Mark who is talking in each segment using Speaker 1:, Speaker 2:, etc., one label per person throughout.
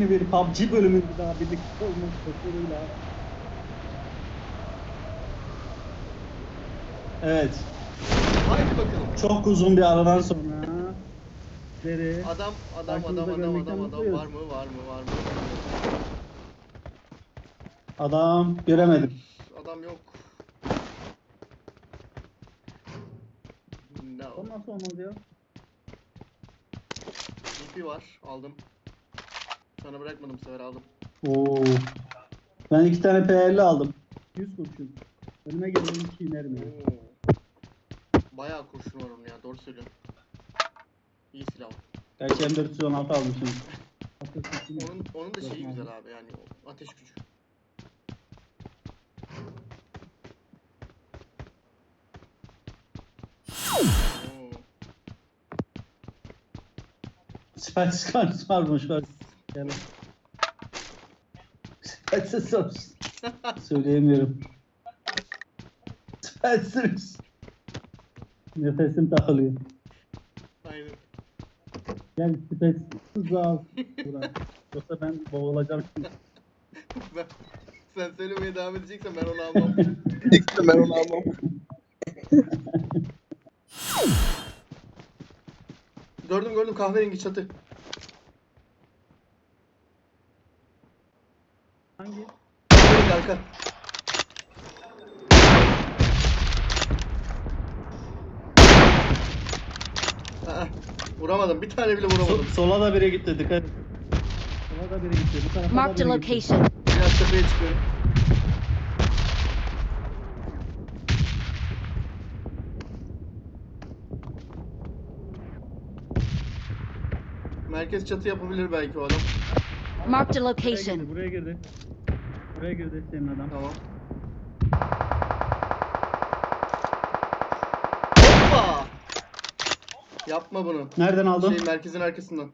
Speaker 1: bir PUBG bölümünde daha birlikte olmak koşuluyla. Evet.
Speaker 2: Haydi bakalım.
Speaker 1: Çok uzun bir aradan sonra. Deri.
Speaker 2: Adam, adam, adam,
Speaker 1: Karşımıza
Speaker 2: adam,
Speaker 1: görmekten
Speaker 2: adam, adam.
Speaker 1: mutluyuz.
Speaker 2: Var mı, var mı, var mı?
Speaker 1: Adam göremedim.
Speaker 2: Adam yok. No.
Speaker 1: O nasıl olmaz ya?
Speaker 2: DP var, aldım. Sana bırakmadım bu sefer aldım.
Speaker 1: Oo. Ben iki tane P50 aldım. 100 kurşun. Önüme gelen iki inerim ya.
Speaker 2: Oo. Bayağı kurşun var onun ya, doğru söylüyorsun. İyi silah. o.
Speaker 1: Gerçi M416 almışım.
Speaker 2: Onun, onun da şeyi güzel abi yani o ateş gücü. Oo.
Speaker 1: Guns varmış var. Yani. Sauce. Söyleyemiyorum. Spice Nefesim takılıyor.
Speaker 2: Aynen.
Speaker 1: Gel Spice al. Yoksa ben boğulacağım şimdi.
Speaker 2: Ben, sen söylemeye devam edeceksen ben onu almam.
Speaker 3: Ben onu almam.
Speaker 2: gördüm gördüm kahverengi çatı. Arka. Aa, vuramadım. Bir tane bile
Speaker 1: So-
Speaker 2: vuramadım.
Speaker 1: sola da biri gitti dikkat et. Sola da biri gitti. Bu tarafa da
Speaker 4: Marked a
Speaker 1: biri gitti.
Speaker 4: location.
Speaker 2: Biraz tepeye çıkıyorum. Merkez çatı yapabilir belki o adam.
Speaker 4: Marked a
Speaker 1: Buraya girdi,
Speaker 4: location.
Speaker 1: buraya girdi. Buraya girdi senin adam.
Speaker 2: Tamam. Hoppa! Yapma bunu.
Speaker 1: Nereden aldın?
Speaker 2: Şey merkezin arkasından.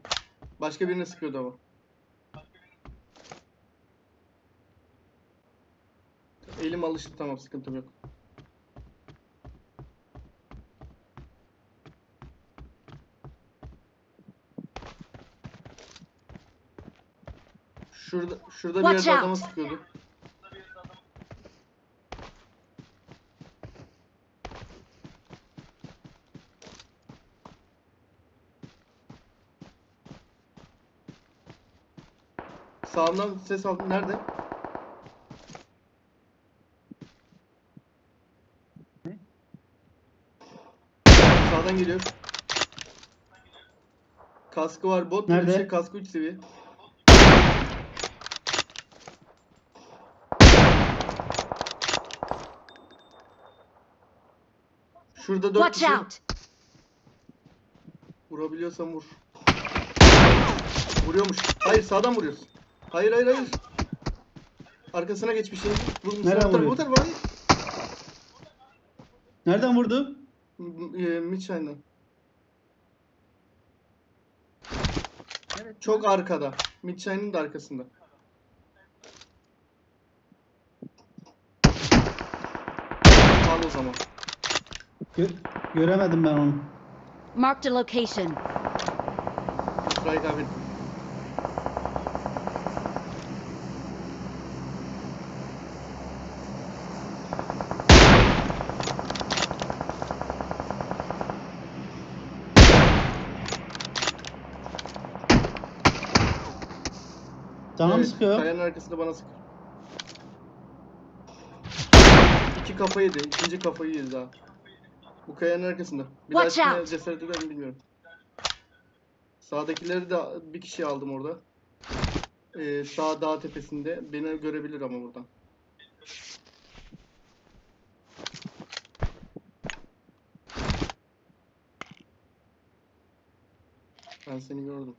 Speaker 2: Başka birine sıkıyordu ama. Elim alıştı tamam sıkıntım yok. Şurada şurada bir
Speaker 4: Watch
Speaker 2: yerde adama
Speaker 4: out.
Speaker 2: sıkıyordu. Sağımdan ses aldım. Nerede?
Speaker 1: Ne?
Speaker 2: Sağdan geliyor. Kaskı var. Bot bir
Speaker 1: Nerede?
Speaker 2: şey. Kaskı 3 seviye. Şurada 4
Speaker 4: Watch
Speaker 2: kişi.
Speaker 4: out!
Speaker 2: Vurabiliyorsan vur. Vuruyormuş. Hayır sağdan vuruyorsun. Hayır hayır hayır. Arkasına geçmiş. Vurmuş.
Speaker 1: Nereden
Speaker 2: Bu tarafa,
Speaker 1: vuruyor?
Speaker 2: bu tarafa, hayır.
Speaker 1: Nereden vurdu?
Speaker 2: E, Midside'dan.
Speaker 1: Evet.
Speaker 2: Çok arkada. Midshine'ın da arkasında. Al o zaman.
Speaker 1: Gö- göremedim ben onu.
Speaker 4: Marked a location.
Speaker 2: Strike abi.
Speaker 1: Canım
Speaker 2: Evet,
Speaker 1: sıkıyor.
Speaker 2: Kayanın arkasında bana sık. İki kafa yedi. ikinci kafayı yedi daha. Bu kayanın arkasında. Bir daha
Speaker 4: Watch
Speaker 2: kime
Speaker 4: out.
Speaker 2: cesaret eder mi bilmiyorum. Sağdakileri de bir kişi aldım orada. Ee, sağ dağ tepesinde. Beni görebilir ama buradan. Ben seni gördüm.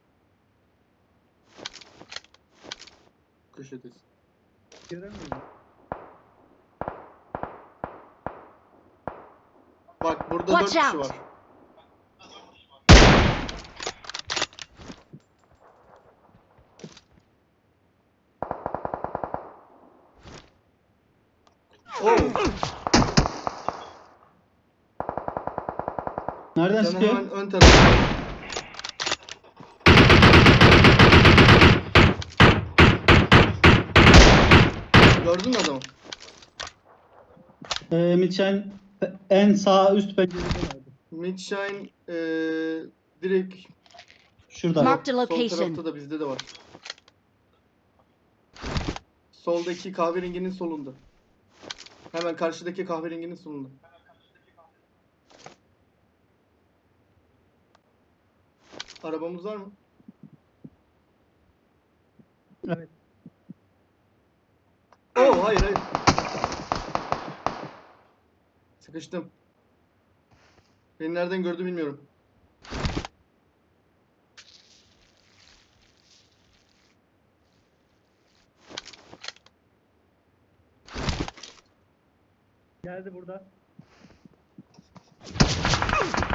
Speaker 2: Köşedesin.
Speaker 1: Göremiyorum.
Speaker 2: Bak burada dört
Speaker 4: Watch
Speaker 2: kişi
Speaker 4: out.
Speaker 2: var. Oh,
Speaker 1: Nereden
Speaker 2: sen
Speaker 1: sıkıyor?
Speaker 2: hemen ön tarafta.
Speaker 1: Ee, Mitchell en sağ üst pencerede vardı.
Speaker 2: Midshine eee direkt
Speaker 1: Şurada.
Speaker 4: Marked a
Speaker 2: sol
Speaker 4: location.
Speaker 2: tarafta da bizde de var. Soldaki kahverenginin solunda. Hemen karşıdaki kahverenginin solunda. Arabamız var mı?
Speaker 1: Evet.
Speaker 2: Oo hayır hayır. Sıkıştım. Beni nereden gördü bilmiyorum.
Speaker 1: Geldi burada.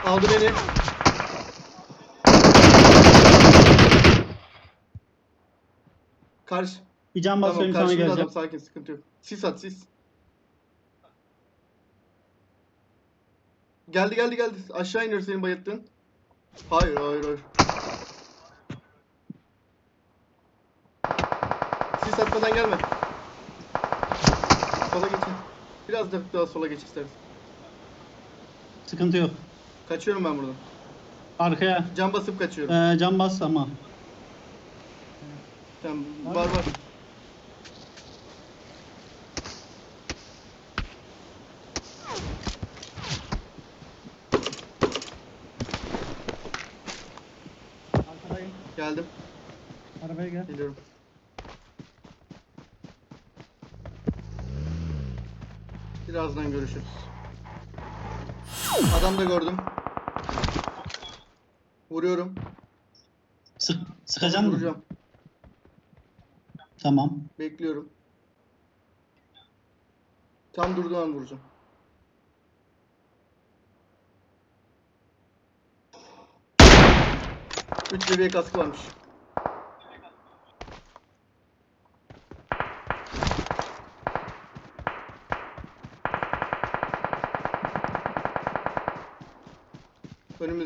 Speaker 2: Aldı beni. Karşı.
Speaker 1: Bir can
Speaker 2: Tamam
Speaker 1: basıyorum sana
Speaker 2: karşımda
Speaker 1: geleceğim.
Speaker 2: adam sakin sıkıntı yok. Sis at sis. Geldi geldi geldi. Aşağı iniyor senin bayılttığın. Hayır hayır hayır. Sis atmadan gelme. Sola geçin. Biraz da daha sola geç istersen.
Speaker 1: Sıkıntı yok.
Speaker 2: Kaçıyorum ben buradan.
Speaker 1: Arkaya
Speaker 2: Cam basıp kaçıyorum.
Speaker 1: ee, can bas ama.
Speaker 2: Tamam, var var.
Speaker 1: Gel.
Speaker 2: Geliyorum. Birazdan görüşürüz. Adam da gördüm. Vuruyorum.
Speaker 1: Sık, sıkacağım mı?
Speaker 2: Vuracağım.
Speaker 1: Tamam.
Speaker 2: Bekliyorum. Tam durduğu an vuracağım. Üç seviye kaskı varmış.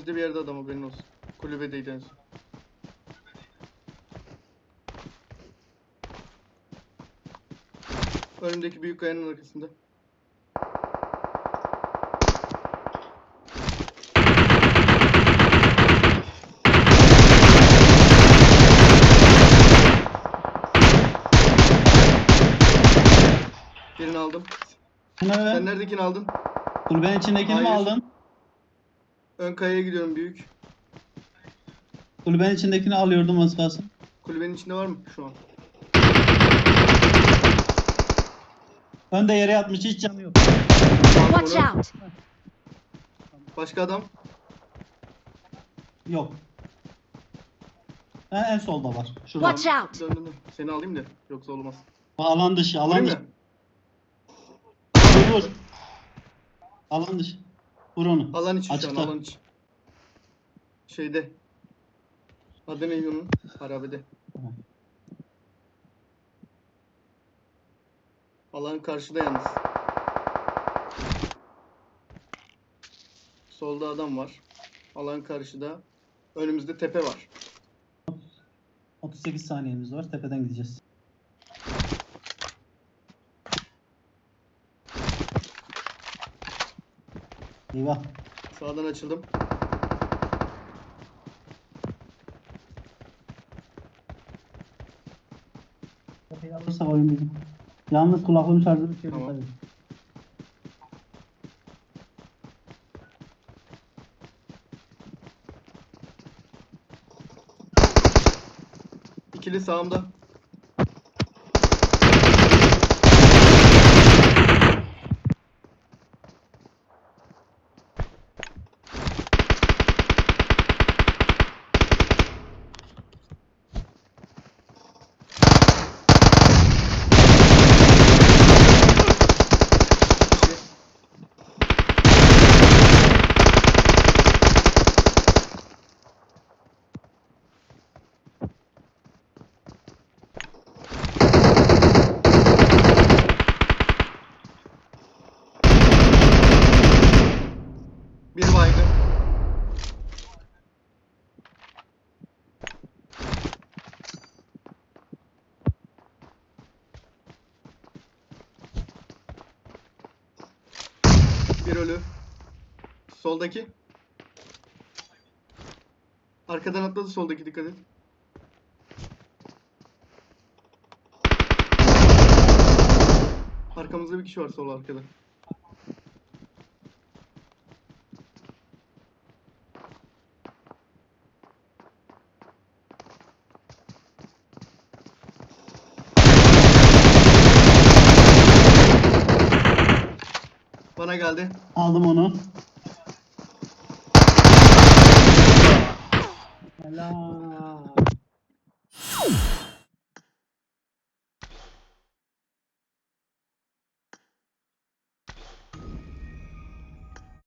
Speaker 2: Önümüzde bir yerde adam haberin olsun. Kulübedeydi en son. Önümdeki büyük kayanın arkasında. Birini aldım.
Speaker 1: Bunu
Speaker 2: Sen neredekini aldın?
Speaker 1: kulübenin içindekini mi
Speaker 2: Hayır.
Speaker 1: aldın?
Speaker 2: Ön kayaya gidiyorum büyük.
Speaker 1: Kulübenin içindekini alıyordum az kalsın.
Speaker 2: Kulübenin içinde var mı şu an?
Speaker 1: Önde yere yatmış hiç canı yok.
Speaker 4: Watch out!
Speaker 2: Başka adam.
Speaker 1: Yok. En, en solda var. Şurada.
Speaker 4: Watch out!
Speaker 2: Dön dön dön. Seni alayım da yoksa olmaz.
Speaker 1: Alan dışı, alan
Speaker 2: Vurayım
Speaker 1: dışı.
Speaker 2: mı?
Speaker 1: Vur. Alan dışı. Vur onu.
Speaker 2: Alan içi şu an
Speaker 1: Açıkta.
Speaker 2: alan içi. Şeyde. Adı neydi onun? Harabede.
Speaker 1: Tamam.
Speaker 2: Alan karşıda yalnız. Solda adam var. Alan karşıda. Önümüzde tepe var.
Speaker 1: 38 saniyemiz var. Tepeden gideceğiz. Eyvah.
Speaker 2: Sağdan açıldım.
Speaker 1: Tepeyi alırsa oyun bizim. Yalnız kulaklığın şarjını çevir.
Speaker 2: Tamam.
Speaker 1: tabii.
Speaker 2: İkili sağımda. İki. Bir baygın. Bir ölü. Soldaki. Arkadan atladı soldaki dikkat et. Arkamızda bir kişi var sol arkada. Bana geldi.
Speaker 1: Aldım onu. Hello.